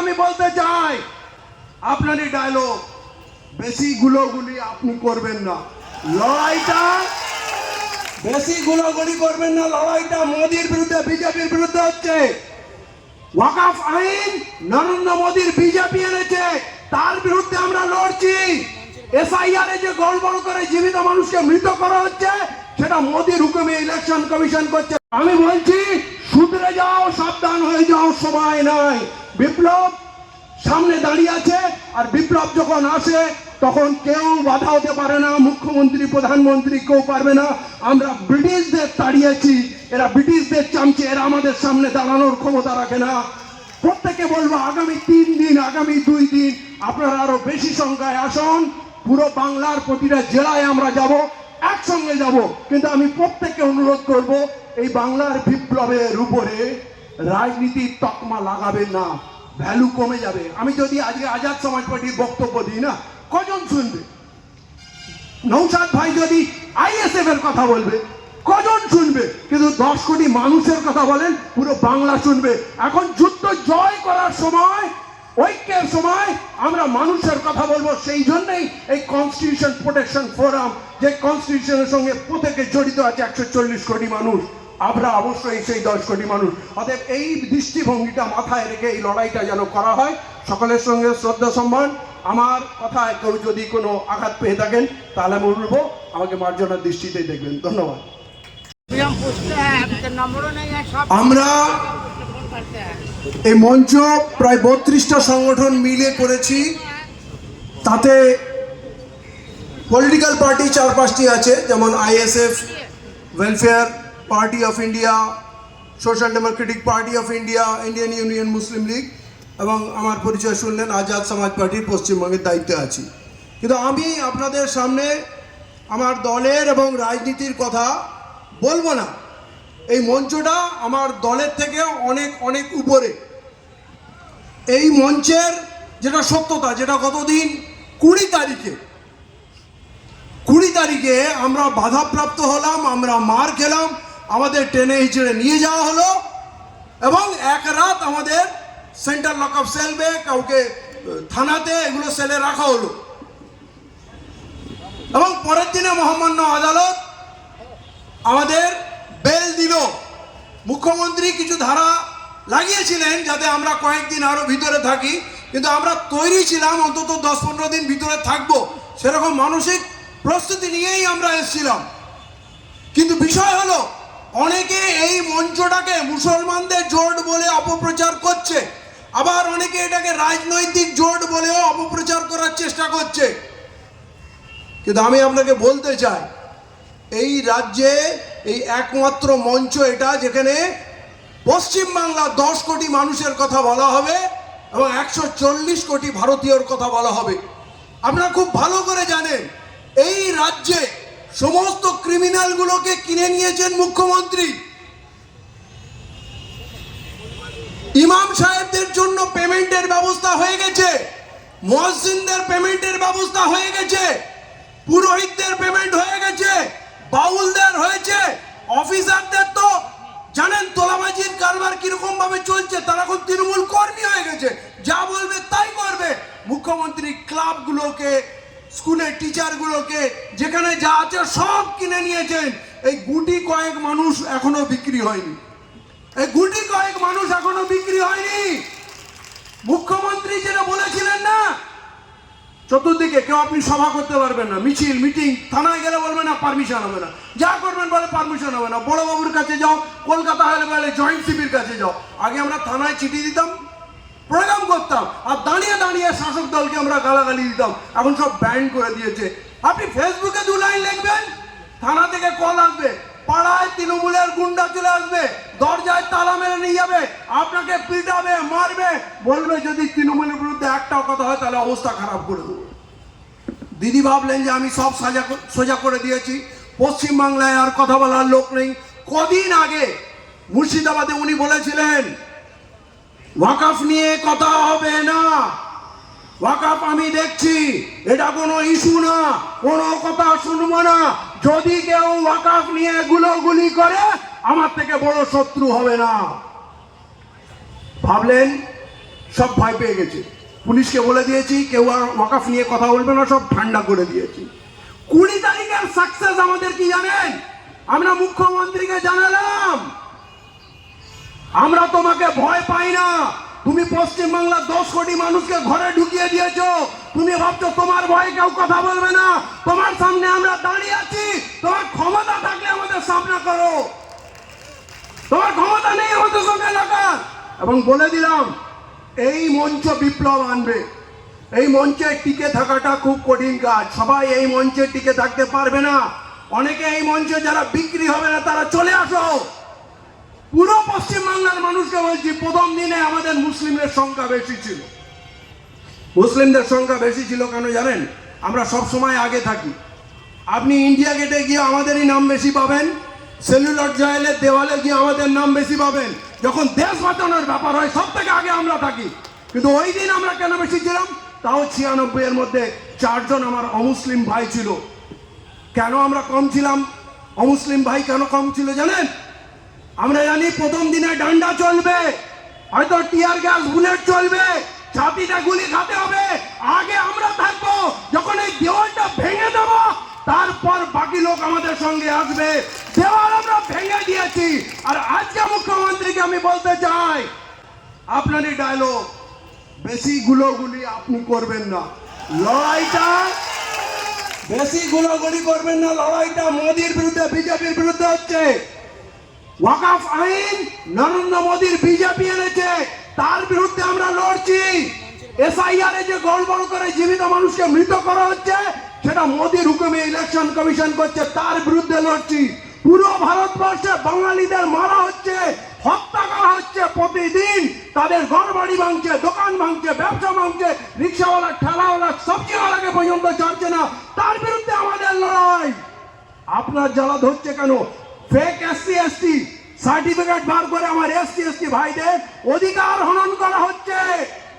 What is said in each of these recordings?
আমি বলতে চাই আপনারই ডায়লগ বেশি গুলোগুলি আপনি করবেন না। লড়াইটা বেশি গুলোগুলি করবেন না, লড়াইটা মোদির বিরুদ্ধে, বিজেপির বিরুদ্ধে হচ্ছে। ওয়াকাফ আইন নরেন্দ্র মোদীর বিজেপি এনেছে, তার বিরুদ্ধে আমরা লড়ছি। এসআইআর যে গড়বড় করে জীবিত মানুষকে মৃত করা হচ্ছে, সেটা মোদির হুকুমে ইলেকশন কমিশন করছে। আমি বলছি, শুধরে যাও, সাবধান হয়ে যাও, সময় নাই। বিপ্লব সামনে দাঁড়িয়ে আছে, আর বিপ্লব যখন আসে, তখন কেউ বাধা হতে পারে না, মুখ্যমন্ত্রী, প্রধানমন্ত্রী কেউ পারবে না। আমরা ব্রিটিশদের তাড়িয়েছি, এরা ব্রিটিশদের চামচে, এরা আমাদের সামনে দাঁড়ানোর ক্ষমতা রাখে না। প্রত্যেকে বলব, আগামী তিন দিন, আগামী দুই দিন আপনারা আরও বেশি সংখ্যায় আসুন। পুরো বাংলার প্রতিটা জেলায় আমরা যাব, একসঙ্গে যাব। কিন্তু আমি প্রত্যেককে অনুরোধ করব, এই বাংলার বিপ্লবের উপরে রাজনীতির তকমা লাগাবেন না ভ্যালু কমে যাবে। আমি যদি আজকে আজাদ সমাজ পার্টির বক্তব্য দিই না, কজন শুনবে? নৌসাদ ভাই যদি আইএসএফ এর কথা বলবে, কজন শুনবে? কিন্তু দশ কোটি মানুষের কথা বলেন, পুরো বাংলা শুনবে। এখন যুদ্ধ জয় করার সময়, ঐক্যের সময়, আমরা মানুষের কথা বলব। সেই জন্যই এই কনস্টিটিউশন প্রোটেকশন ফোরাম যে কনস্টিটিউশনের সঙ্গে প্রত্যেকে জড়িত আছে একশো চল্লিশ কোটি মানুষ। আমরা অবশ্যই সেই দশ কোটি মানুষ। অতএব এই দৃষ্টিভঙ্গিটা মাথায় রেখে এই লড়াইটা যেন করা হয়, সকলের সঙ্গে শ্রদ্ধা সম্মান। আমার কথায় কেউ যদি কোনো আঘাত পেয়ে থাকেন, তাহলে আমি বলব, আমাকে মার্জনার দৃষ্টিতেই দেখবেন। ধন্যবাদ। আমরা এই মঞ্চ প্রায় বত্রিশটা সংগঠন মিলে করেছি। তাতে পলিটিক্যাল পার্টি চার পাঁচটি আছে, যেমন ISF welfare party of India social democratic party of India Indian Union Muslim League এবং আমার পরিচয় শুনলেন আজাদ সমাজ পার্টির পশ্চিমবঙ্গের দায়িত্বে আছি। কিন্তু আমি আপনাদের সামনে আমার দলের এবং রাজনীতির কথা বলব না। এই মঞ্চটা আমার দলের থেকে অনেক অনেক উপরে। এই মঞ্চের যেটা সত্যতা, যেটা গতদিন কুড়ি তারিখে কুড়ি তারিখে আমরা বাধাপ্রাপ্ত হলাম, আমরা মার খেলাম আমাদের ট্রেনে হিচড়ে নিয়ে যাওয়া হলো এবং এক রাত আমাদের সেন্ট্রাল লক আপ সেলবে কাউকে থানাতে এগুলো সেলে রাখা হলো। এবং পরের দিনে মহামান্য আদালত আমাদের বেল দিল। মুখ্যমন্ত্রী কিছু ধারা লাগিয়েছিলেন যাতে আমরা কয়েকদিন আরও ভিতরে থাকি, কিন্তু আমরা তৈরি ছিলাম, অন্তত দশ পনেরো দিন ভিতরে থাকব, সেরকম মানসিক প্রস্তুতি নিয়েই আমরা এসেছিলাম। কিন্তু বিষয় হলো অনেকে এই মঞ্চটাকে মুসলমানদের জোট বলে অপপ্রচার করছে। আবার অনেকে এটাকে রাজনৈতিক জোট বলেও অপপ্রচার করার চেষ্টা করছে। কিন্তু আমি আপনাকে বলতে চাই, এই রাজ্যে এই একমাত্র মঞ্চ এটা যেখানে পশ্চিমবাংলা দশ কোটি মানুষের কথা বলা হবে এবং একশো চল্লিশ কোটি ভারতীয়র কথা বলা হবে। আপনারা খুব ভালো করে জানেন, এই রাজ্যে সমস্ত ক্রিমিনালগুলোকে কিনে নিয়েছেন মুখ্যমন্ত্রী। ইমাম সাহেবদের জন্য পেমেন্টের ব্যবস্থা হয়ে গেছে। মহসিনদের পেমেন্টের ব্যবস্থা হয়ে গেছে। পুরোহিতদের পেমেন্ট হয়ে গেছে। বাউলদের হয়েছে। অফিসারদের তো, জানেন তোলাবাজির কারবার কীরকম ভাবে চলছে, তারা এখন তৃণমূল কর্মী হয়ে গেছে। যা বলবে তাই করবে। মুখ্যমন্ত্রী ক্লাবগুলোকে টিচারগুলোকে যেখানে যা আছে সব কিনে নিয়েছেন। এই গুটি কয়েক মানুষ এখনও বিক্রি হয়নি। এই গুটি কয়েক মানুষ এখনও বিক্রি হয়নি। মুখ্যমন্ত্রী যেটা বলেছিলেন না, চতুর্দিকে কেউ আপনি সভা করতে পারবেন না, মিছিল, মিটিং, থানায় গেলে বলবে না পারমিশন হবে না। যা করবেন বলে পারমিশন হবে না। বড় বাবুর কাছে যাও, কলকাতা হলে বলে জয়েন্ট সিপির কাছে যাও। আগে আমরা থানায় চিঠি দিতাম প্রোগ্রাম করতাম। আর দাঁড়িয়ে দাঁড়িয়ে শাসক দলকে আমরা গালাগালি দিতাম। এখন সব ব্যান করে দিয়েছে। আপনি ফেসবুকে দু লাইন লিখবেন? থানা থেকে কল আসবে। পাড়ায় তৃণমূলের গুন্ডা চলে আসবে। দরজায় তালা মেরে নিয়ে যাবে। আপনাকে পিটাবে, মারবে। বলবে, যদি তৃণমূলের বিরুদ্ধে একটাও কথা হয়, তাহলে অবস্থা খারাপ করে দেবো। দিদি ভাবলেন যে আমি সব সাজা সোজা করে দিয়েছি। পশ্চিমবাংলায় আর কথা বলার লোক নেই। কদিন আগে মুর্শিদাবাদে উনি বলেছিলেন ওয়াকাফ নিয়ে কথা হবে না। ওয়াকাফ আমি দেখছি, এটা কোনো ইস্যু না, কোনো কথা শুনব না। যদি কেউ ওয়াকাফ নিয়ে গুলোগুলি করে, আমার থেকে বড় শত্রু হবে না। ভাবলেন, সব ভয় পেয়ে গেছে। পুলিশকে বলে দিয়েছি, কেউ আর ওয়াকাফ নিয়ে কথা বলবে না, সব ঠান্ডা করে দিয়েছি। কুড়ি তারিখের সাকসেস আমাদের কি জানেন? আমরা মুখ্যমন্ত্রীকে জানালাম। আমরা তোমাকে ভয় পাই না। তুমি পশ্চিমবাংলার দশ কোটি মানুষকে ঘরে ঢুকিয়ে দিয়েছ। তুমি ভাবছ তোমার ভয়ে কেউ কথা বলবে না। তোমার সামনে আমরা দাঁড়িয়ে আছি। তোমার ক্ষমতা থাকলে আমাদের সামনা করো। তোমার ক্ষমতা নেই আমাদের সঙ্গে লাগার। এবং বলে দিলাম, এই মঞ্চ বিপ্লব আনবে। এই মঞ্চে টিকে থাকাটা খুব কঠিন কাজ। সবাই এই মঞ্চে টিকে থাকতে পারবে না। অনেকে এই মঞ্চে যারা বিক্রি হবে না, তারা চলে আসো। পুরো পশ্চিমবাংলার মানুষকে বলছি, প্রথম দিনে আমাদের মুসলিমদের সংখ্যা বেশি ছিল। মুসলিমদের সংখ্যা বেশি ছিল কেন জানেন? আমরা সব সময় আগে থাকি। আপনি ইন্ডিয়া গেটে গিয়ে আমাদেরই নাম বেশি পাবেন, সেলুলার জয়েলের দেওয়ালে গিয়ে আমাদের নাম বেশি পাবেন। যখন দেশ বাঁচানোর ব্যাপার হয়, সব থেকে আগে আমরা থাকি। কিন্তু ওই দিন আমরা কেন বেশি ছিলাম? তাও ছিয়ানব্বই এর মধ্যে চারজন আমার অমুসলিম ভাই ছিল। কেন আমরা কম ছিলাম? অমুসলিম ভাই কেন কম ছিল জানেন? আমরা জানি প্রথম দিনে ডান্ডা চলবে, হয়তো টিয়ার গ্যাস বুলেট চলবে, ছাতিটা গুলি খাতে হবে। আগে আমরা থাকব, যখন এই দেওয়ালটা ভেঙে দেব, তারপর বাকি লোক আমাদের সঙ্গে আসবে। দেওয়াল আমরা ভেঙে দিয়েছি। আর আজকে মুখ্যমন্ত্রীকে আমি বলতে চাই, আপনারই ডায়লগ বেশি গুলোগুলি আপনি করবেন না। লড়াইটা বেশি গুলোগুলি করবেন না, লড়াইটা মোদির বিরুদ্ধে, বিজেপির বিরুদ্ধে হচ্ছে। ওয়াকাফ আইন নরেন্দ্র মোদীর বিজেপি এনেছে। তার বিরুদ্ধে আমরা লড়ছি। এসআইআর এ যে গড়বড় করে জীবিত মানুষকে মৃত করা হচ্ছে, সেটা মোদীর হুকুমে ইলেকশন কমিশন করছে, তার বিরুদ্ধে লড়ছি। পুরো ভারতবর্ষে বাঙালিদের মারা হচ্ছে, হত্যা করা হচ্ছে প্রতিদিন। তাদের ঘর বাড়ি ভাঙছে, দোকান ভাঙছে, ব্যবসা ভাঙছে, রিক্সাওয়ালা, ঠেলাওয়ালা সবজিওয়ালাকে পর্যন্ত চলছে না। তার বিরুদ্ধে আমাদের লড়াই। আপনার জ্বালা ধরছে কেন? ফেক এসসি এসটি সার্টিফিকেট বার করে আমার এসসি এসটি ভাইদের অধিকার হনন করা হচ্ছে।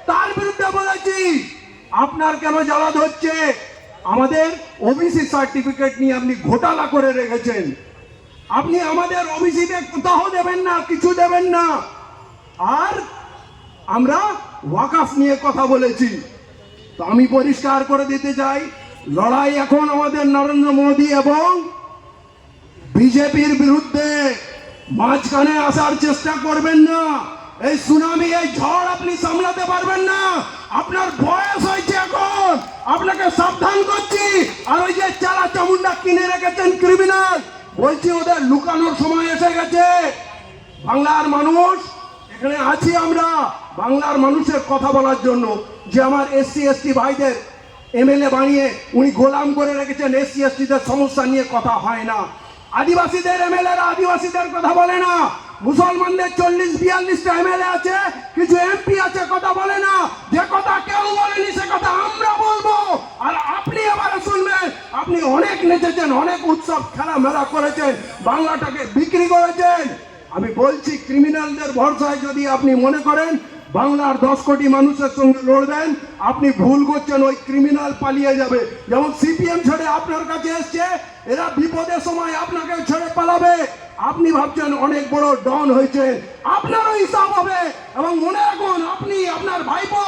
তার বিরুদ্ধে বলেছি, আপনার কেন জ্বালা ধরছে আমাদের ওবিসি সার্টিফিকেট নিয়ে আপনি ঘোটালা করে রেখেছেন। আপনি আমাদের ওবিসিতে কোথাও দেবেন না, কিছু দেবেন না। আর আমরা ওয়াকাফ নিয়ে কথা বলেছি। তো আমি পরিষ্কার করে দিতে চাই, লড়াই এখন আমাদের নরেন্দ্র মোদী এবং বিজেপির বিরুদ্ধে মাঝখানে আসার চেষ্টা করবেন না। এই সুনামি, এই ঝড় আপনি সামলাতে পারবেন না। আপনার বয়স হয়েছে এখন। আপনাকে সাবধান করছি। আর ওই যে চালা চামুন্ডা কিনে রেখেছেন ক্রিমিনাল বলছি ওদের লুকানোর সময় এসে গেছে। বাংলার মানুষ, এখানে আছি আমরা। বাংলার মানুষের কথা বলার জন্য যে আমার এসসি, এসটি ভাইদের এমএলএ বানিয়ে উনি গোলাম করে রেখেছেন। এসসি, এসটিদের সমস্যা নিয়ে কথা হয় না। আদিবাসীদের এমএলএ আদিবাসীদের কথা বলে না। মুসলমানদের চল্লিশ, বিয়াল্লিশটা এমএলএ আছে, কিছু এমপি আছে, কথা বলে না। যে কথা কেউ বলেনি, সে কথা আমরা বলব। আর আপনি আবার শুনবেন, আপনি অনেক নেচেছেন, অনেক উৎসব খেলা মেলা করেছেন, বাংলাটাকে বিক্রি করেছেন। আমি বলছি, ক্রিমিনালদের ভরসায় যদি আপনি মনে করেন, বাংলার দশ কোটি মানুষের সঙ্গে লড়বেন, আপনি ভুল করছেন, ওই ক্রিমিনাল পালিয়ে যাবে। যেমন সিপিএম ছেড়ে আপনার কাছে এসছে এরা বিপদের সময় আপনাকে ছেড়ে পালাবে। আপনি ভাবছেন অনেক বড় ডন হয়েছে আপনারও হিসাব হবে এবং মনে রাখুন, আপনি আপনার ভাইপো,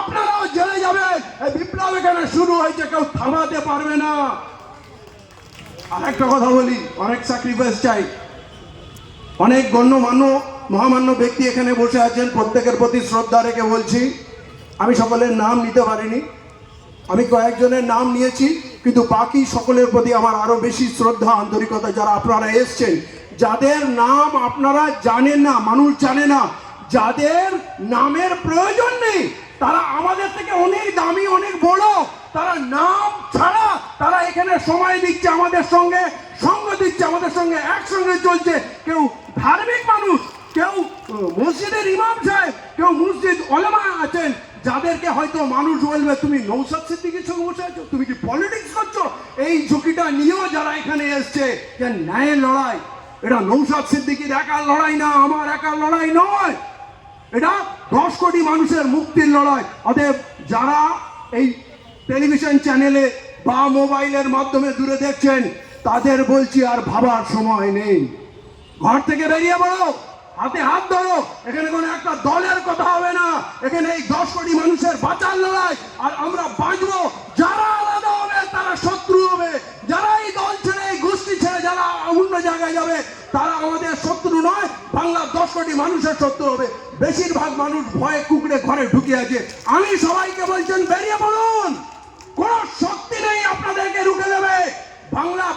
আপনারাও জেলে যাবেন। এই বিপ্লব এখানে শুরু হয়েছে, কেউ থামাতে পারবে না। আর একটা কথা বলি, অনেক স্যাক্রিফাইস চাই। অনেক গণ্যমান্য, মহামান্য ব্যক্তি এখানে বসে আছেন, প্রত্যেকের প্রতি শ্রদ্ধা রেখে বলছি, আমি সকলের নাম নিতে পারিনি। আমি কয়েকজনের নাম নিয়েছি কিন্তু বাকি সকলের প্রতি আমার আরও বেশি শ্রদ্ধা, আন্তরিকতা যারা আপনারা এসছেন, যাদের নাম আপনারা জানেন না, মানুষ জানে না, যাদের নামের প্রয়োজন নেই, তারা আমাদের থেকে অনেক দামি, অনেক বড়, তারা নাম ছাড়া তারা এখানে সময় দিচ্ছে আমাদের সঙ্গে, সঙ্গ দিচ্ছে আমাদের সঙ্গে, একসঙ্গে চলছে। কেউ ধার্মিক মানুষ, কেউ মসজিদের ইমাম সাহেব, কেউ মসজিদ ওলামা আছেন যাদেরকে হয়তো মানুষ বলবে, তুমি নৌসাদ সিদ্দিকির সঙ্গে বসে আছো? তুমি কি পলিটিক্স করছ? এই ঝুঁকিটা নিয়েও যারা এখানে এসছে যে ন্যায়ের লড়াই, এটা নৌসাদ সিদ্দিকির একার লড়াই না, আমার একার লড়াই নয়। এটা দশ কোটি মানুষের মুক্তির লড়াই। অতএব যারা এই টেলিভিশন চ্যানেলে বা মোবাইলের মাধ্যমে দূরে দেখছেন, তাদের বলছি আর ভাবার সময় নেই। ঘর থেকে বেরিয়ে পড়ো। হাতে হাত ধরো। এখানে কোনো একটা দলের কথা হবে না। এখানে এই দশ কোটি মানুষের বাঁচার লড়াই। আর আমরা বাঁচবো। যারা আলাদা হবে, তারা শত্রু হবে। যারা এই দল ছেড়ে, এই গোষ্ঠী ছেড়ে, যারা অন্য জায়গায় যাবে, তারা আমাদের শত্রু নয়, বাংলার দশ কোটি মানুষের শত্রু হবে। বেশিরভাগ মানুষ ভয়ে কুকড়ে ঘরে ঢুকে আছে। আমি সবাইকে বলছেন বেরিয়ে পড়ুন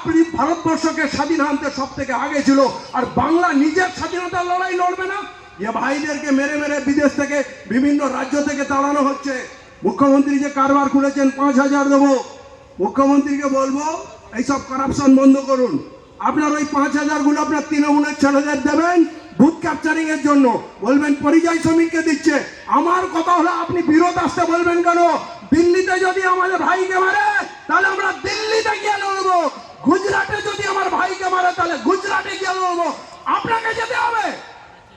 পৃ- ভারতবর্ষকে স্বাধীন আনতে সব থেকে আগে ছিল, আর বাংলা নিজের স্বাধীনতার লড়াই লড়বে না? এ ভাইদেরকে মেরে মেরে বিদেশ থেকে বিভিন্ন রাজ্য থেকে তাড়ানো হচ্ছে। মুখ্যমন্ত্রী যে কারবার করেছেন পাঁচ হাজার দেবো। মুখ্যমন্ত্রীকে বলব, এইসব কারাপশন বন্ধ করুন। আপনার ওই পাঁচ হাজারগুলো আপনার তৃণমূলের ছেলেদের দেবেন বুথ ক্যাপচারিং এর জন্য। বলবেন, পরিযায়ী শ্রমিককে দিচ্ছে। আমার কথা হলো, আপনি বিরোধ আসতে বলবেন কেন? দিল্লিতে যদি আমাদের ভাইকে মারে, তাহলে আমরা দিল্লিতে গিয়ে লড়বো। গুজরাটে যদি আমার ভাইকে মারে, তাহলে গুজরাটে গিয়ে লড়বো। আপনাকে যেতে হবে।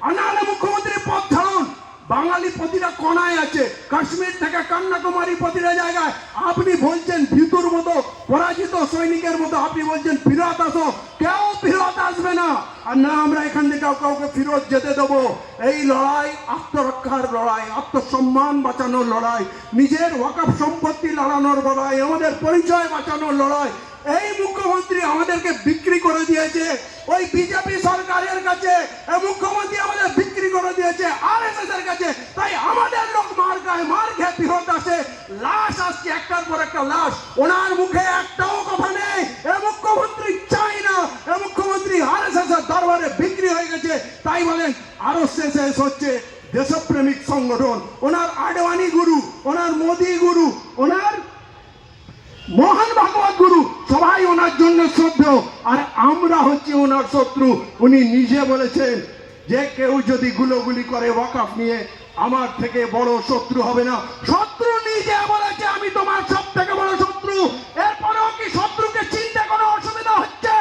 আর মুখ্যমন্ত্রী পদ ছাড়ুন বাঙালি প্রতিটা কোনায় আছে। কাশ্মীর থেকে কন্যাকুমারী প্রতিটা জায়গায়। আপনি বলছেন ভিতুর মতো, পরাজিত সৈনিকের মতো। আপনি বলছেন ফিরত আসো। কেউ ফিরত আসবে না। আর না, আমরা এখান থেকে কাউকে ফিরত যেতে দেবো। এই লড়াই, আত্মরক্ষার লড়াই, আত্মসম্মান বাঁচানোর লড়াই, নিজের ওয়াকফ সম্পত্তি লড়ানোর লড়াই, আমাদের পরিচয় বাঁচানোর লড়াই এই মুখ্যমন্ত্রী আমাদেরকে বিক্রি করে দিয়েছে। ওই বিজেপি সরকারের কাছে মুখ্যমন্ত্রী আমাদের বিক্রি করে দিয়েছে আর এস এর কাছে। তাই আমাদের লোক মার গায়ে মার খেয়ে ফিরত আসে লাশ আসছে, একটার পর একটা লাশ। ওনার মুখে একটাও কথা নেই। এ মুখ্যমন্ত্রী চাই না। এ মুখ্যমন্ত্রী আর এস এর দরবারে বিক্রি হয়ে গেছে। তাই বলেন আরও শেষ শেষ হচ্ছে দেশপ্রেমিক সংগঠন। ওনার আডবাণী গুরু, ওনার মোদি গুরু, ওনার মহান ভাগবত গুরু। সবাই ওনার জন্য শ্রদ্ধেয় আর আমরা হচ্ছি ওনার শত্রু। উনি নিজে বলেছেন যে কেউ যদি গুলোগুলি করে ওয়াকাফ নিয়ে আমার থেকে বড় শত্রু হবে না। শত্রু নিজে বলেছে, আমি তোমার সব থেকে বড় শত্রু। এরপরেও কি শত্রুকে চিনতে কোনো অসুবিধা হচ্ছে?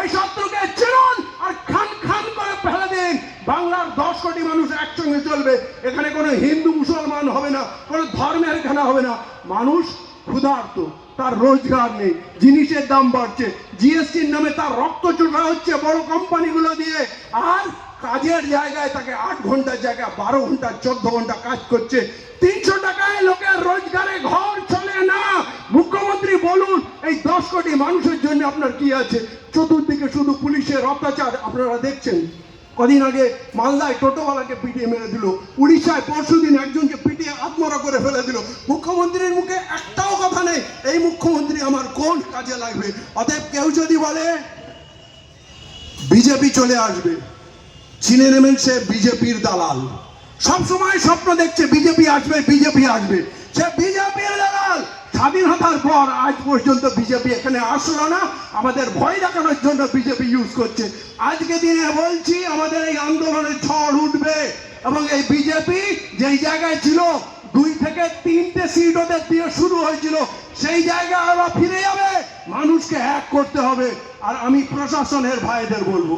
এই শত্রুকে চিনুন আর খান খান করে ফেলে দিন। বাংলার দশ কোটি মানুষ একসঙ্গে চলবে। এখানে কোনো হিন্দু মুসলমান হবে না, কোনো ধর্মের খেলা হবে না। মানুষ ক্ষুধার্ত। তার রোজগার নেই, জিনিসের দাম বাড়ছে জিএসটির নামে তার রক্ত চোটা হচ্ছে, বড় কোম্পানিগুলো দিয়ে। আর কাজের জায়গায় তাকে আট ঘণ্টার জায়গায়, বারো ঘণ্টা, চোদ্দ ঘণ্টা কাজ করছে। তিনশো টাকায় লোকের রোজগারে ঘর চলে না। মুখ্যমন্ত্রী, বলুন, এই দশ কোটি মানুষের জন্য আপনার কি আছে? চতুর্দিকে শুধু পুলিশের অত্যাচার, আপনারা দেখছেন। কদিন আগে মালদায় টোটোওয়ালাকে পিটিয়ে মেরে দিল। উড়িষ্যায় পরশুদিন একজনকে পিটিয়ে আত্মরা করে ফেলে দিল। মুখ্যমন্ত্রীর মুখে একটাও কথা নেই, এই মুখ্যমন্ত্রী আমার কোন কাজে লাগবে? অতএব কেউ যদি বলে, বিজেপি চলে আসবে, চিনে নেবেন সে বিজেপির দালাল। সবসময় স্বপ্ন দেখছে বিজেপি আসবে বিজেপি আসবে। সে বিজেপির স্বাধীনতার পর আজ পর্যন্ত বিজেপি এখানে আসলো না। আমাদের ভয় দেখানোর জন্য বিজেপি ইউজ করছে। আজকে দিনে বলছি, আমাদের এই আন্দোলনের ঝড় উঠবে এবং এই বিজেপি যেই জায়গায় ছিল, দুই থেকে তিনটে সিট ওদের দিয়ে শুরু হয়েছিল, সেই জায়গায় ওরা ফিরে যাবে। মানুষকে এক করতে হবে। আর আমি প্রশাসনের ভাইদের বলব,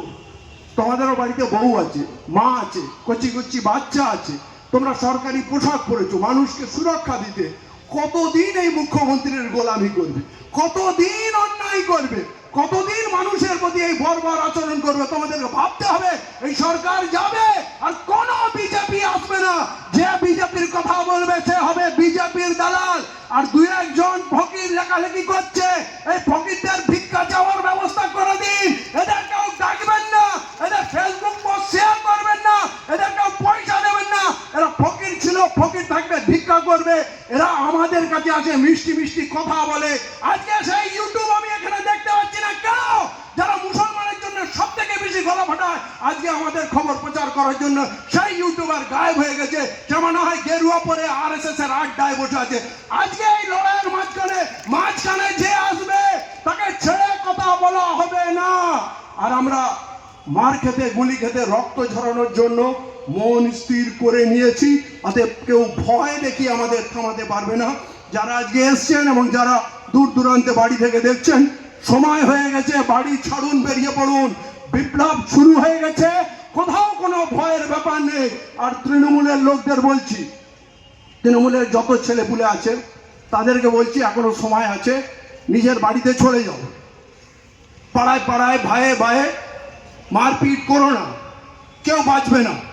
তোমাদেরও বাড়িতে বউ আছে, মা আছে, কচি কচি বাচ্চা আছে, তোমরা সরকারি পোশাক পরেছো, মানুষকে সুরক্ষা দিতে। কতদিন এই মুখ্যমন্ত্রীর গোলামি করবে? কতদিন অন্যায় করবে? কতদিন মানুষের প্রতি এই বর্বর আচরণ করবে? তোমাদেরকে ভাবতে হবে, এই সরকার যাবে আর কোন বিজেপি আসবে না। যে বিজেপির কথা বলবে, সে হবে বিজেপির দালাল। আর দুই একজন ফকির লেখালেখি করছে, এই ফকিরদের ভিক্ষা চাওয়ার ব্যবস্থা করে দিন। এদের কেউ ডাকবেন না, এদের ফেসবুক পোস্ট শেয়ার করবেন না, এদের কেউ পয়সা দেবেন না। এরা ফকির ছিল করবে এরা আমাদের কাছে আসে, মিষ্টি মিষ্টি কথা বলে। আজকে সেই ইউটিউব আমি এখানে দেখতে পাচ্ছি না কেন? যারা মুসলমানের জন্য সব থেকে বেশি গলা ফাটায়, আজকে আমাদের খবর প্রচার করার জন্য সেই ইউটিউবার গায়েব হয়ে গেছে। সে মনে হয় গেরুয়া পরে আর এস এস এর আড্ডায় বসে আছে। আজকে এই লড়াইয়ের মাঝখানে মাঝখানে যে আসবে, তাকে ছেড়ে কথা বলা হবে না। আর আমরা মার খেতে, গুলি খেতে, রক্ত ঝরানোর জন্য মন স্থির করে নিয়েছি অতএব কেউ ভয় দেখি আমাদের থামাতে পারবে না। যারা আজকে এসছেন এবং যারা দূর দূরান্তে বাড়ি থেকে দেখছেন, সময় হয়ে গেছে, বাড়ি ছাড়ুন, বেরিয়ে পড়ুন। বিপ্লব শুরু হয়ে গেছে, কোথাও কোনো ভয়ের ব্যাপার নেই। আর তৃণমূলের লোকদের বলছি, তৃণমূলের যত ছেলেপুলে আছে, তাদেরকে বলছি, এখনও সময় আছে, নিজের বাড়িতে চলে যাও। পাড়ায় পাড়ায়, ভাইয়ে ভাইয়ে মারপিট করো না। কেউ বাঁচবে না।